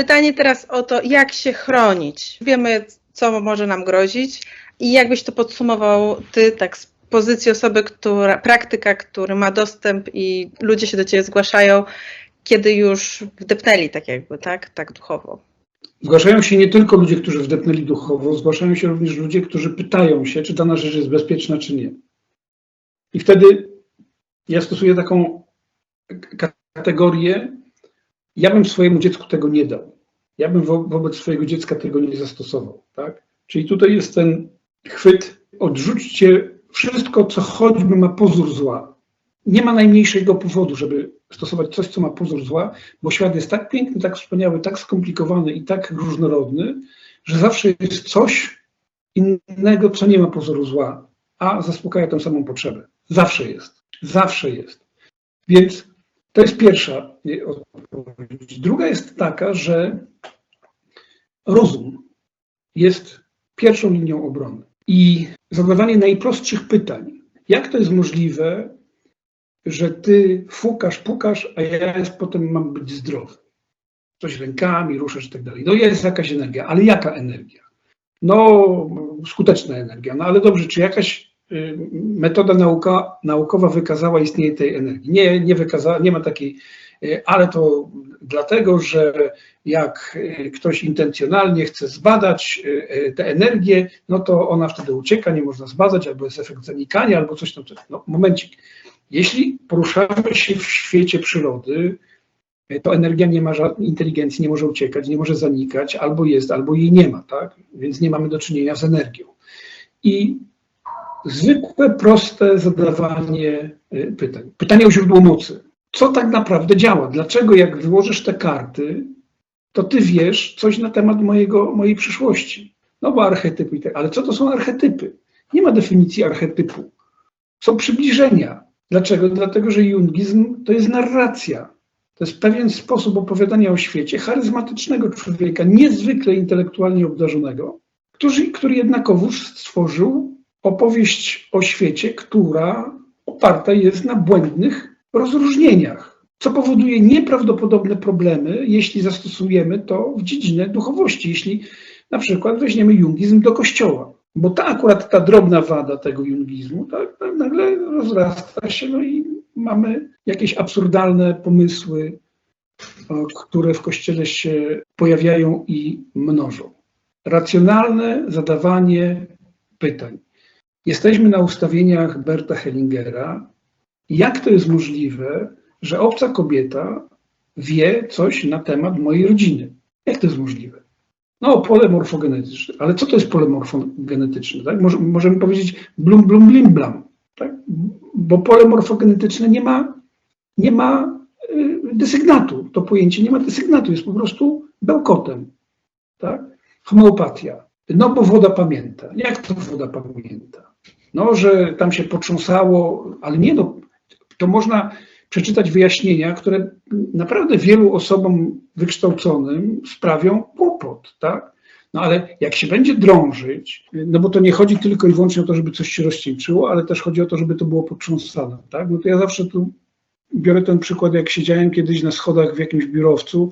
Pytanie teraz o to, jak się chronić. Wiemy, co może nam grozić i jakbyś to podsumował ty tak z pozycji osoby, która, praktyka, który ma dostęp i ludzie się do ciebie zgłaszają, kiedy już wdepnęli tak jakby, tak, tak duchowo. Zgłaszają się nie tylko ludzie, którzy wdepnęli duchowo, zgłaszają się również ludzie, którzy pytają się, czy dana rzecz jest bezpieczna, czy nie. I wtedy ja stosuję taką kategorię, ja bym swojemu dziecku tego nie dał. Ja bym wo wobec swojego dziecka tego nie zastosował. Tak? Czyli tutaj jest ten chwyt, odrzućcie wszystko, co choćby ma pozór zła. Nie ma najmniejszego powodu, żeby stosować coś, co ma pozór zła, bo świat jest tak piękny, tak wspaniały, tak skomplikowany i tak różnorodny, że zawsze jest coś innego, co nie ma pozoru zła, a zaspokaja tę samą potrzebę. Zawsze jest. Zawsze jest. Więc to jest pierwsza y, odpowiedź. Druga jest taka, że rozum jest pierwszą linią obrony. I zadawanie najprostszych pytań. Jak to jest możliwe, że ty fukasz, pukasz, a ja jest, potem mam być zdrowy? Coś rękami ruszasz i tak dalej. No jest jakaś energia, ale jaka energia? No, skuteczna energia. No ale dobrze, czy jakaś metoda nauka, naukowa wykazała istnienie tej energii? Nie, nie wykazała, nie ma takiej, y, ale to dlatego, że jak y, ktoś intencjonalnie chce zbadać y, y, tę energię, no to ona wtedy ucieka, nie można zbadać, albo jest efekt zanikania, albo coś tam. No, momencik. Jeśli poruszamy się w świecie przyrody, to energia nie ma żadnej inteligencji, nie może uciekać, nie może zanikać, albo jest, albo jej nie ma, tak? Więc nie mamy do czynienia z energią. I zwykłe, proste zadawanie y, pytań. Pytanie o źródło mocy. Co tak naprawdę działa? Dlaczego jak wyłożysz te karty, to ty wiesz coś na temat mojego, mojej przyszłości? No bo archetypy i tak, ale co to są archetypy? Nie ma definicji archetypu. Są przybliżenia. Dlaczego? Dlatego, że jungizm to jest narracja. To jest pewien sposób opowiadania o świecie charyzmatycznego człowieka, niezwykle intelektualnie obdarzonego, który, który jednakowoż stworzył opowieść o świecie, która oparta jest na błędnych rozróżnieniach, co powoduje nieprawdopodobne problemy, jeśli zastosujemy to w dziedzinę duchowości, jeśli na przykład weźmiemy jungizm do kościoła. Bo ta akurat ta drobna wada tego jungizmu, tak, tak nagle rozrasta się, no i mamy jakieś absurdalne pomysły, o, które w kościele się pojawiają i mnożą. Racjonalne zadawanie pytań. Jesteśmy na ustawieniach Berta Hellingera. Jak to jest możliwe, że obca kobieta wie coś na temat mojej rodziny? Jak to jest możliwe? No, pole morfogenetyczne. Ale co to jest pole morfogenetyczne? Tak? Może, możemy powiedzieć blum, blum, blim, blam. Tak? Bo pole morfogenetyczne nie ma, nie ma y, desygnatu. To pojęcie nie ma desygnatu, jest po prostu bełkotem. Tak? Homeopatia. No bo woda pamięta. Jak to woda pamięta? No, że tam się potrząsało, ale nie no, to można przeczytać wyjaśnienia, które naprawdę wielu osobom wykształconym sprawią kłopot, tak? No ale jak się będzie drążyć, no bo to nie chodzi tylko i wyłącznie o to, żeby coś się rozcieńczyło, ale też chodzi o to, żeby to było potrząsane, tak? No to ja zawsze tu biorę ten przykład, jak siedziałem kiedyś na schodach w jakimś biurowcu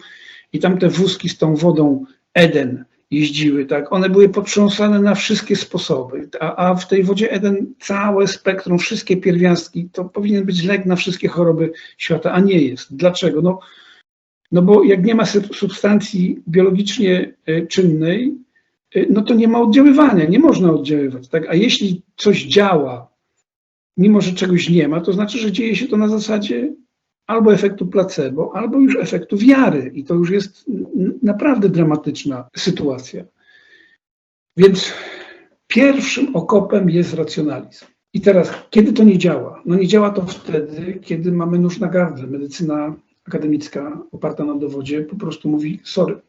i tam te wózki z tą wodą Eden jeździły, tak? One były potrząsane na wszystkie sposoby, a, a w tej wodzie Eden całe spektrum, wszystkie pierwiastki, to powinien być lek na wszystkie choroby świata, a nie jest. Dlaczego? No, no bo jak nie ma substancji biologicznie y, czynnej, y, no to nie ma oddziaływania, nie można oddziaływać, tak? A jeśli coś działa, mimo że czegoś nie ma, to znaczy, że dzieje się to na zasadzie albo efektu placebo, albo już efektu wiary. I to już jest naprawdę dramatyczna sytuacja. Więc pierwszym okopem jest racjonalizm. I teraz, kiedy to nie działa? No nie działa to wtedy, kiedy mamy nóż na gardle. Medycyna akademicka oparta na dowodzie po prostu mówi sorry.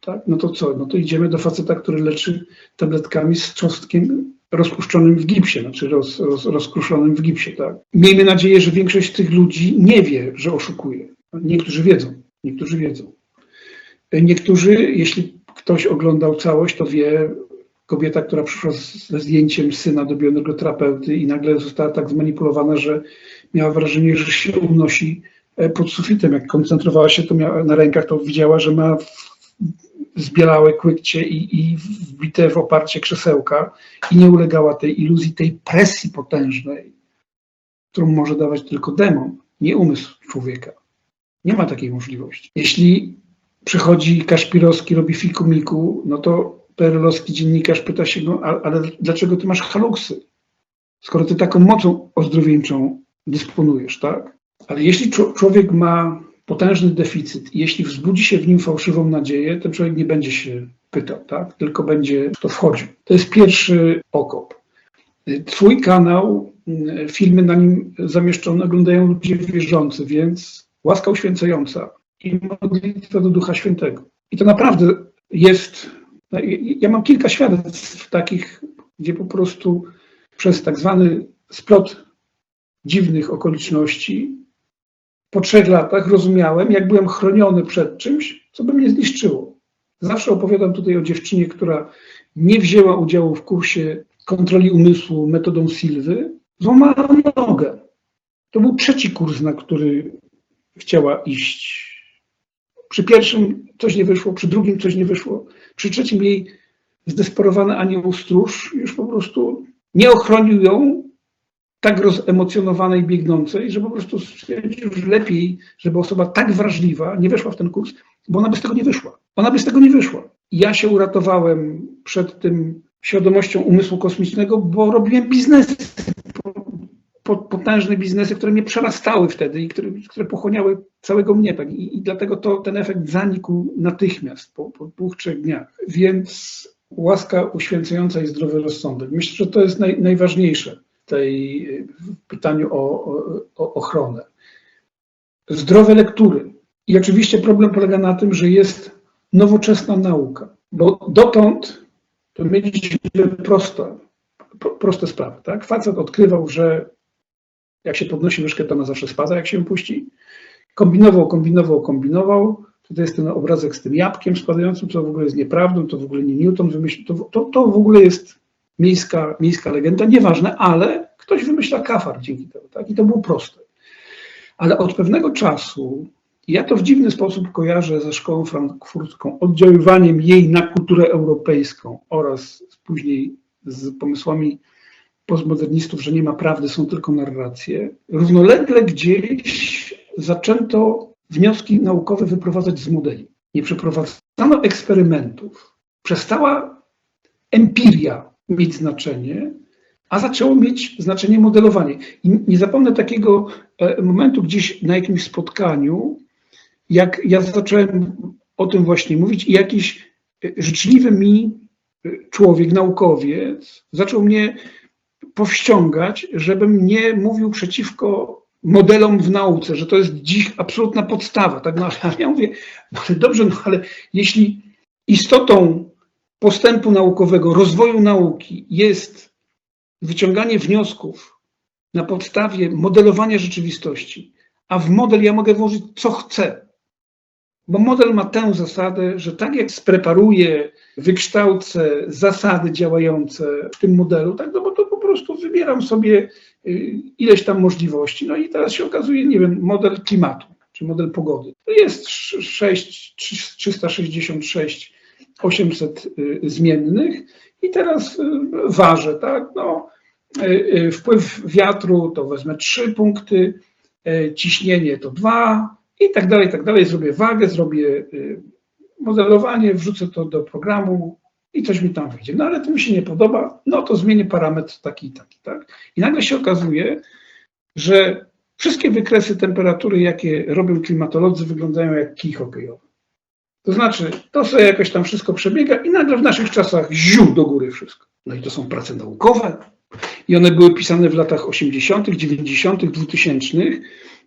Tak? No to co? No to idziemy do faceta, który leczy tabletkami z cząstkiem rozpuszczonym w gipsie, znaczy roz, roz, rozkruszonym w gipsie. Tak? Miejmy nadzieję, że większość tych ludzi nie wie, że oszukuje. Niektórzy wiedzą, niektórzy wiedzą. Niektórzy, jeśli ktoś oglądał całość, to wie, kobieta, która przyszła ze zdjęciem syna do bioenergoterapeuty i nagle została tak zmanipulowana, że miała wrażenie, że się unosi e, pod sufitem. Jak koncentrowała się to miała na rękach, to widziała, że ma zbielałe kłykcie i, i wbite w oparcie krzesełka i nie ulegała tej iluzji, tej presji potężnej, którą może dawać tylko demon, nie umysł człowieka. Nie ma takiej możliwości. Jeśli przychodzi Kaszpirowski, robi fikumiku, no to perelowski dziennikarz pyta się go, "A- ale dlaczego ty masz haluksy? Skoro ty taką mocą ozdrowieńczą dysponujesz, tak? Ale jeśli człowiek ma potężny deficyt jeśli wzbudzi się w nim fałszywą nadzieję, ten człowiek nie będzie się pytał, tak? Tylko będzie w to wchodził. To jest pierwszy okop. Twój kanał, y, filmy na nim zamieszczone oglądają ludzie wierzący, więc łaska uświęcająca i modlitwa do Ducha Świętego. I to naprawdę jest. no, ja- mam kilka świadectw takich, gdzie po prostu przez tak zwany splot dziwnych okoliczności trzech latach rozumiałem, jak byłem chroniony przed czymś, co by mnie zniszczyło. Zawsze opowiadam tutaj o dziewczynie, która nie wzięła udziału w kursie kontroli umysłu metodą Silwy, złamała nogę. To był trzeci kurs, na który chciała iść. Przy pierwszym coś nie wyszło, przy drugim coś nie wyszło, przy trzecim jej zdesperowany anioł stróż już po prostu nie ochronił ją tak rozemocjonowanej, biegnącej, że po prostu stwierdził, że lepiej, żeby osoba tak wrażliwa nie weszła w ten kurs, bo ona by z tego nie wyszła. Ona by z tego nie wyszła. Ja się uratowałem przed tym świadomością umysłu kosmicznego, bo robiłem biznesy, po- po- potężne biznesy, które mnie przerastały wtedy i które, które pochłaniały całego mnie. Tak? I, I dlatego to, ten efekt zanikł natychmiast, po, po dwóch, trzech dniach. Więc łaska uświęcająca i zdrowy rozsądek. Myślę, że to jest naj, najważniejsze tej, w pytaniu o, o, ochronę. Zdrowe lektury. I oczywiście problem polega na tym, że jest nowoczesna nauka, bo dotąd to mieliśmy proste, pro- proste sprawy. Tak? Facet odkrywał, że jak się podnosi myszkę, to ona zawsze spada, jak się ją puści. Kombinował, kombinował, kombinował. Tutaj jest ten obrazek z tym jabłkiem spadającym, co w ogóle jest nieprawdą, to w ogóle nie Newton wymyślił, to, to, to w ogóle jest miejska, miejska legenda, nieważne, ale ktoś wymyśla kafar dzięki temu, tak? I to było proste. Ale od pewnego czasu, ja to w dziwny sposób kojarzę ze szkołą frankfurcką, oddziaływaniem jej na kulturę europejską oraz później z pomysłami postmodernistów, że nie ma prawdy, są tylko narracje. Równolegle gdzieś zaczęto wnioski naukowe wyprowadzać z modeli. Nie przeprowadzano eksperymentów. Przestała empiria mieć znaczenie, a zaczęło mieć znaczenie modelowanie. I nie zapomnę takiego e, momentu gdzieś na jakimś spotkaniu, jak ja zacząłem o tym właśnie mówić i jakiś e, życzliwy mi e, człowiek, naukowiec, zaczął mnie powściągać, żebym nie mówił przeciwko modelom w nauce, że to jest dziś absolutna podstawa. Tak? No, ja mówię, no ale dobrze, no ale jeśli istotą postępu naukowego, rozwoju nauki jest wyciąganie wniosków na podstawie modelowania rzeczywistości, a w model ja mogę włożyć co chcę, bo model ma tę zasadę, że tak jak spreparuję, wykształcę zasady działające w tym modelu, tak, no bo to po prostu wybieram sobie y, ileś tam możliwości. No i teraz się okazuje, nie wiem, model klimatu czy model pogody. To jest 6, 366, 800 y, zmiennych i teraz y, ważę, tak, no, y, wpływ wiatru to wezmę 3 punkty, ciśnienie to 2 i tak dalej, i tak dalej. Zrobię wagę, zrobię modelowanie, wrzucę to do programu i coś mi tam wyjdzie. No ale to mi się nie podoba, no to zmienię parametr taki i taki, tak? I nagle się okazuje, że wszystkie wykresy temperatury, jakie robią klimatolodzy, wyglądają jak kij hokejowy. To znaczy, to sobie jakoś tam wszystko przebiega i nagle w naszych czasach ziu do góry wszystko. No i to są prace naukowe. I one były pisane w latach 80., 90., 2000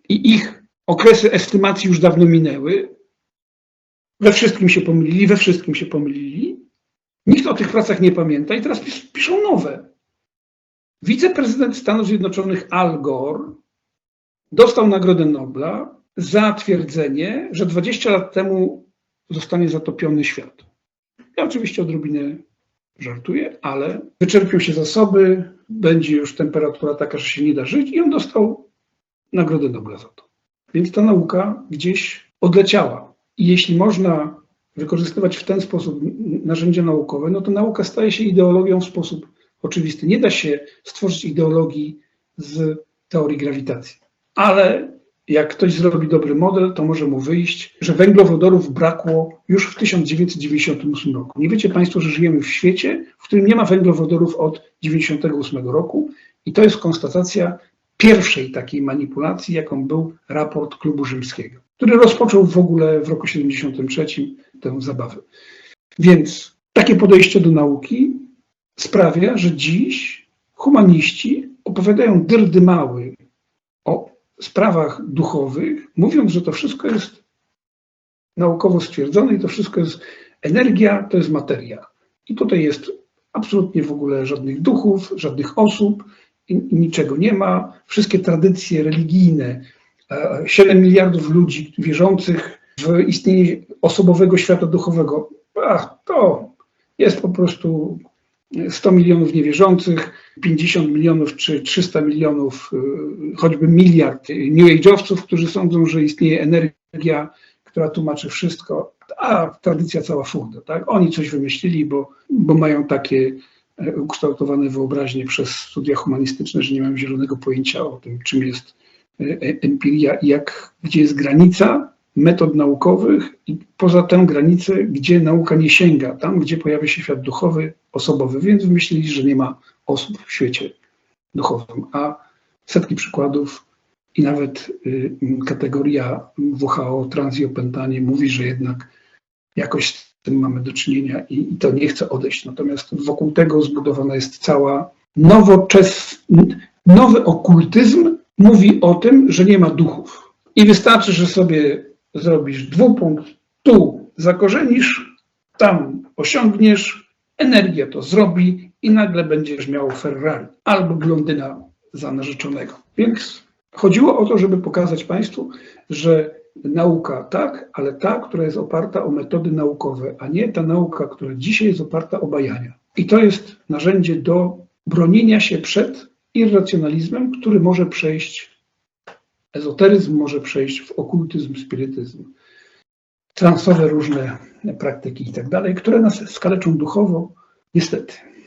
i ich okresy estymacji już dawno minęły. We wszystkim się pomylili, we wszystkim się pomylili. Nikt o tych pracach nie pamięta i teraz pis- piszą nowe. Wiceprezydent Stanów Zjednoczonych Al Gore dostał Nagrodę Nobla za twierdzenie, że 20 lat temu zostanie zatopiony świat. Ja oczywiście odrobinę żartuję, ale wyczerpią się zasoby, będzie już temperatura taka, że się nie da żyć i on dostał Nagrodę Nobla za to. Więc ta nauka gdzieś odleciała. I jeśli można wykorzystywać w ten sposób narzędzia naukowe, no to nauka staje się ideologią w sposób oczywisty. Nie da się stworzyć ideologii z teorii grawitacji. Ale jak ktoś zrobi dobry model, to może mu wyjść, że węglowodorów brakło już w 1998 roku. Nie wiecie Państwo, że żyjemy w świecie, w którym nie ma węglowodorów od 1998 roku i to jest konstatacja pierwszej takiej manipulacji, jaką był raport Klubu Rzymskiego, który rozpoczął w ogóle w roku 73 tę zabawę. Więc takie podejście do nauki sprawia, że dziś humaniści opowiadają dyrdymały o sprawach duchowych, mówiąc, że to wszystko jest naukowo stwierdzone i to wszystko jest energia, to jest materia. I tutaj jest absolutnie w ogóle żadnych duchów, żadnych osób, niczego nie ma. Wszystkie tradycje religijne, e, 7 miliardów ludzi wierzących w istnienie osobowego świata duchowego, ach, to jest po prostu 100 milionów niewierzących, 50 milionów czy 300 milionów, y, choćby miliard New Age'owców, którzy sądzą, że istnieje energia, która tłumaczy wszystko, a tradycja cała furda. Tak? Oni coś wymyślili, bo, bo mają takie e, ukształtowane wyobraźnie przez studia humanistyczne, że nie mają zielonego pojęcia o tym, czym jest e, e, empiria i jak, gdzie jest granica metod naukowych i poza tę granicę, gdzie nauka nie sięga, tam gdzie pojawia się świat duchowy, osobowy, więc wymyślili, że nie ma osób w świecie duchowym, a setki przykładów i nawet y, kategoria WHO trans i opętanie mówi, że jednak jakoś z tym mamy do czynienia i, i to nie chce odejść. Natomiast wokół tego zbudowana jest cała nowoczesny, nowy okultyzm mówi o tym, że nie ma duchów. I wystarczy, że sobie zrobisz dwupunkt, tu zakorzenisz, tam osiągniesz, energia to zrobi i nagle będziesz miał Ferrari albo blondyna za narzeczonego. Więc chodziło o to, żeby pokazać Państwu, że nauka tak, ale ta, która jest oparta o metody naukowe, a nie ta nauka, która dzisiaj jest oparta o bajania. I to jest narzędzie do bronienia się przed irracjonalizmem, który może przejść ezoteryzm może przejść w okultyzm, spirytyzm, transowe różne praktyki i tak dalej, które nas skaleczą duchowo, niestety.